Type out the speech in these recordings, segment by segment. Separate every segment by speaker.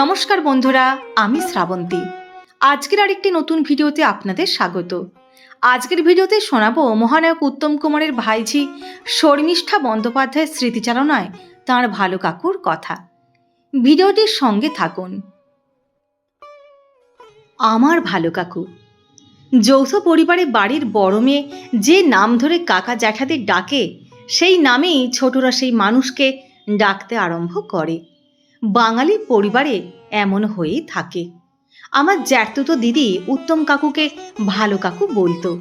Speaker 1: নমস্কার বন্ধুরা, আমি শ্রাবন্তী। আজকের আরেকটি নতুন ভিডিওতে আপনাদের স্বাগত। আজকের ভিডিওতে শোনাবো মহানায়ক উত্তম কুমারের ভাইঝি শর্মিষ্ঠা বন্দ্যোপাধ্যায়ের স্মৃতিচারণায় তাঁর ভালো কাকুর কথা। ভিডিওটির সঙ্গে থাকুন। আমার ভালো কাকু, যৌথ পরিবারে বাড়ির বড় মেয়ে যে নাম ধরে কাকা জ্যাঠাদের ডাকে, সেই নামেই ছোটরা সেই মানুষকে ডাকতে আরম্ভ করে। বাঙালি পরিবারে এমন হয়েই থাকে। আমার জ্যাঠতুতো দিদি উত্তম কাকুকে ভালো কাকু বলতো।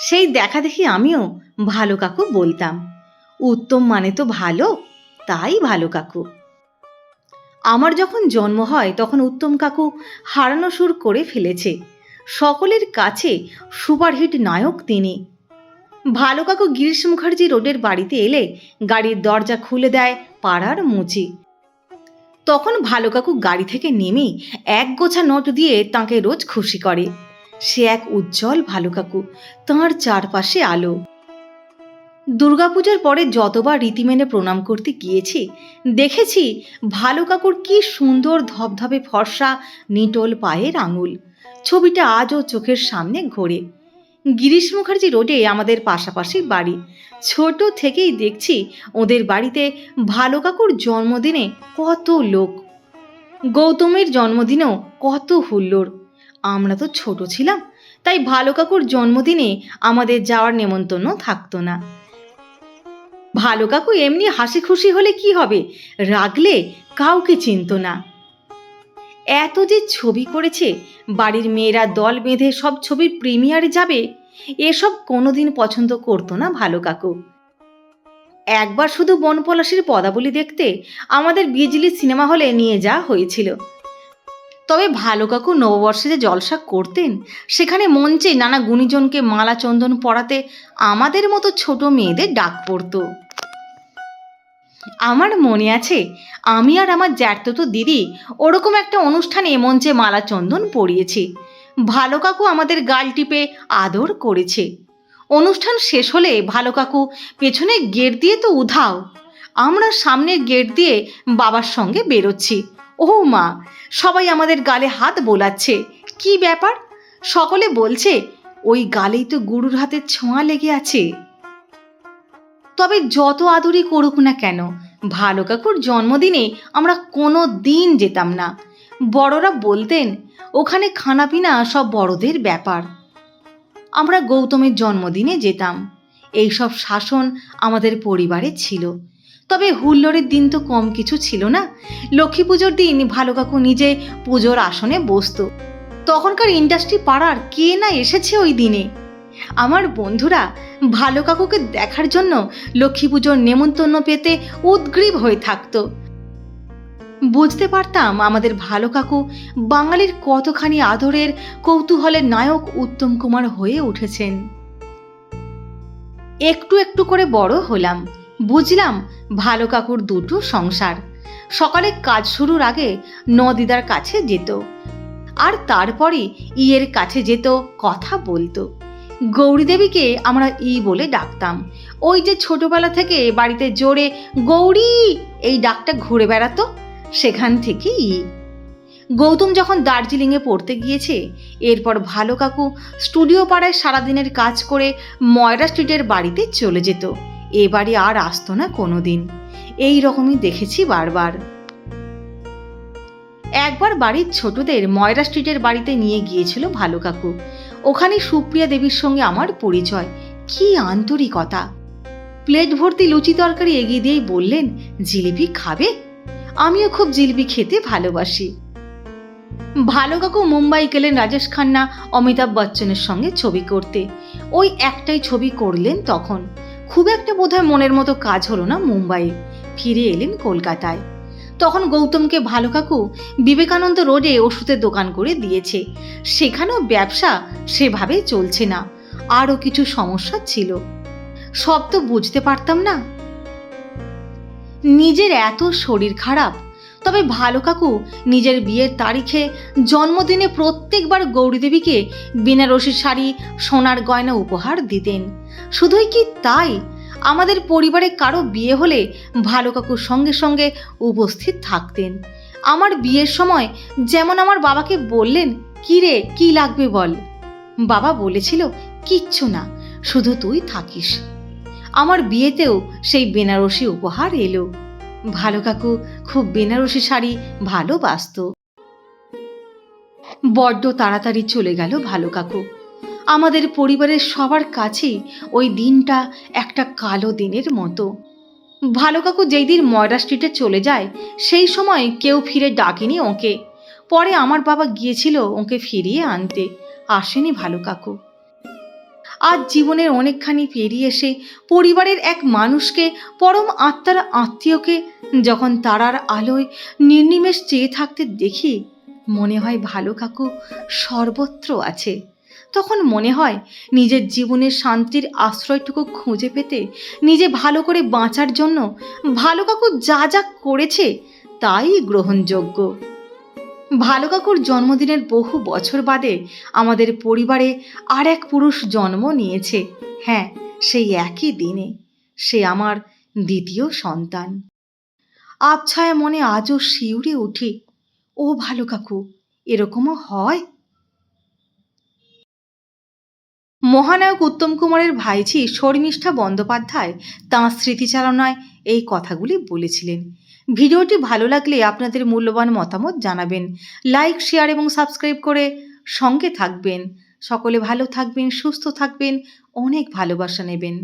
Speaker 1: সেই দেখা দেখি আমিও ভালো কাকু বলতাম। উত্তম মানে তো ভালো, তাই ভালো কাকু। আমার যখন জন্ম হয় তখন উত্তম কাকু হারানো সুর করে ফেলেছে। সকলের কাছে সুপারহিট নায়ক তিনি। ভালো কাকু গিরিশ মুখার্জি রোডের বাড়িতে এলে গাড়ির দরজা খুলে দেয় পাড়ার মুচি। তখন ভালো কাকু গাড়ি থেকে নেমেই এক গোছা নোট দিয়ে তাঁকে রোজ খুশি করে। সে এক উজ্জ্বল ভালো কাকু, তাঁর চারপাশে আলো। দুর্গাপূজার পরে যতবার রীতি মেনে প্রণাম করতে গিয়েছি, দেখেছি ভালো কাকুর কি সুন্দর ধবধবে ফর্সা, নিটোল পায়ের আঙুল। ছবিটা আজও চোখের সামনে ঘোরে। গিরিশ মুখার্জি রোডে আমাদের পাশাপাশি বাড়ি। ছোট থেকেই দেখছি ওদের বাড়িতে ভালো কাকুর জন্মদিনে কত লোক। গৌতমের জন্মদিনেও কত হুল্লোড়। আমরা তো ছোট ছিলাম, তাই ভালো কাকুর জন্মদিনে আমাদের যাওয়ার নেমন্তন্ন থাকতো না। ভালো কাকু এমনি হাসি খুশি হলে কি হবে? রাগলে কাউকে চিনত না। এত যে ছবি করেছে, বাড়ির মেয়েরা দল বেঁধে সব ছবির প্রিমিয়ারে যাবে, এসব কোনোদিন পছন্দ করতো না ভালো কাকু। একবার শুধু বনপলাশির পদাবলী দেখতে আমাদের বিজলি সিনেমা হলে নিয়ে যাওয়া হয়েছিল। তবে ভালো কাকু নববর্ষে যে জলসা করতেন, সেখানে মঞ্চে নানা গুণীজনকে মালা চন্দন পরাতে আমাদের মতো ছোট মেয়েদের ডাক পড়তো। আমার মনে আছে, আমি আর আমার জ্যাঠতো দিদি ওরকম একটা অনুষ্ঠানে মঞ্চে মালা চন্দন পরিয়েছি। ভালো কাকু আমাদের গাল টিপে আদর করেছে। অনুষ্ঠান শেষ হলে ভালো কাকু পেছনে গেট দিয়ে তো উধাও। আমরা সামনের গেট দিয়ে বাবার সঙ্গে বেরোচ্ছি। ও মা, সবাই আমাদের গালে হাত বোলাচ্ছে। কি ব্যাপার? সকলে বলছে, ওই গালেই তো গুরুর হাতের ছোঁয়া লেগে আছে। তবে যত আদরই করুক না কেন, ভালো কাকুর জন্মদিনে আমরা কোনো দিন যেতাম না। বড়রা বলতেন, ওখানে খানাপিনা সব বড়দের ব্যাপার। আমরা গৌতমের জন্মদিনে যেতাম। এইসব শাসন আমাদের পরিবারে ছিল। তবে হুল্লোড়ের দিন তো কম কিছু ছিল না। লক্ষ্মী পুজোর দিন ভালো কাকু নিজে পুজোর আসনে বসতো। তখনকার ইন্ডাস্ট্রি পাড়ার কে না এসেছে ওই দিনে? আমার বন্ধুরা ভালো কাকুকে দেখার জন্য লক্ষ্মী পুজোর নেমন্তন্ন পেতে উদ্গ্রীব হয়ে থাকতো। বুঝতে পারতাম আমাদের ভালো কাকু বাঙালির কতখানি আদরের কৌতূহলের নায়ক উত্তম কুমার হয়ে উঠেছেন। একটু একটু করে বড় হলাম। বুঝলাম ভালো কাকুর দুটো সংসার। সকালে কাজ শুরুর আগে নদিদার কাছে যেত। আর তারপরে ইয়ের কাছে যেত, কথা বলতো। গৌরী দেবীকে আমরা ই বলে ডাকতাম। ওই যে ছোটবেলা থেকে বাড়িতে জোরে, গৌরী, এই ডাকটা ঘুরে বেড়াতো? সেখান থেকে ই। গৌতম যখন দার্জিলিংয়ে পড়তে গিয়েছে, এরপর ভালো কাকু স্টুডিও পাড়ায় সারাদিনের কাজ করে ময়রা স্ট্রিটের বাড়িতে চলে যেত। এ বাড়ি আর আসতো না কোনো দিন এই রকমই দেখেছি বারবার। একবার বাড়ির ছোটদের ময়রা স্ট্রিটের বাড়িতে নিয়ে গিয়েছিল ভালো কাকু। ওখানে সুপ্রিয়া দেবীর সঙ্গে আমার পরিচয়। কি আন্তরিকতা। প্লেট ভর্তি লুচি তরকারি এগিয়ে দিয়েই বললেন, জিলিপি খাবে? আমিও খুব জিলিপি খেতে ভালোবাসি। ভালো কাকু মুম্বাই গেলেন রাজেশ খান্না, অমিতাভ বচ্চনের সঙ্গে ছবি করতে। ওই একটাই ছবি করলেন তখন। খুব একটা বোধহয় মনের মতো কাজ হলো না মুম্বাইয়ে। ফিরে এলেন কলকাতায়। তখন গৌতমকে ভালো কাকু বিবেকানন্দ রোডে ওষুধের দোকান করে দিয়েছে। সেখানেও ব্যবসা সেভাবে চলছে না। আরও কিছু সমস্যা ছিল। সব তো বুঝতে পারতাম না। নিজের এত শরীর খারাপ, তবে ভালো কাকু নিজের বিয়ের তারিখে জন্মদিনে প্রত্যেকবার গৌরীদেবীকে বেনারসি শাড়ি, সোনার গয়না উপহার দিতেন। শুধুই কি তাই? আমাদের পরিবারে কারও বিয়ে হলে ভালো কাকুর সঙ্গে সঙ্গে উপস্থিত থাকতেন। আমার বিয়ের সময় যেমন আমার বাবাকে বললেন, কি রে, কি লাগবে বল? বাবা বলেছিল, কিচ্ছু না, শুধু তুই থাকিস। আমার বিয়েতেও সেই বেনারসি উপহার এলো। ভালো কাকু খুব বেনারসি শাড়ি ভালোবাসত। বড্ড তাড়াতাড়ি চলে গেল ভালো কাকু। আমাদের পরিবারের সবার কাছেই ওই দিনটা একটা কালো দিনের মতো। ভালো কাকু যেই দিন ময়রা স্ট্রিটে চলে যায়, সেই সময় কেউ ফিরে ডাকেনি ওকে। পরে আমার বাবা গিয়েছিল ওকে ফিরিয়ে আনতে। আসেনি ভালো কাকু। আজ জীবনের অনেকখানি পেরিয়ে এসে পরিবারের এক মানুষকে, পরম আত্মার আত্মীয়কে যখন তারার আলোয় নির্নিমেষ চেয়ে থাকতে দেখি, মনে হয় ভালো কাকু সর্বত্র আছে। তখন মনে হয় নিজের জীবনের শান্তির আশ্রয়টুকু খুঁজে পেতে নিজে ভালো করে বাঁচার জন্য ভালো কাকু যা যা করেছে তাই গ্রহণযোগ্য। ভালো কাকুর জন্মদিনের বহু বছর বাদে আমাদের পরিবারে আর এক পুরুষ জন্ম নিয়েছে। হ্যাঁ সেই একই দিনে। সে আমার দ্বিতীয় সন্তান। আবছায়া মনে আজও শিউরে উঠি, ও ভালো কাকু, এরকমও হয়? মহানায়ক উত্তম কুমারের ভাইঝি শর্মিষ্ঠা বন্দ্যোপাধ্যায় তাঁর স্মৃতিচারণায় এই কথাগুলি বলেছিলেন। ভিডিওটি ভালো লাগলে আপনাদের মূল্যবান মতামত জানাবেন। লাইক, শেয়ার এবং সাবস্ক্রাইব করে সঙ্গে থাকবেন। সকলে ভালো থাকবেন, সুস্থ থাকবেন, অনেক ভালোবাসা নেবেন।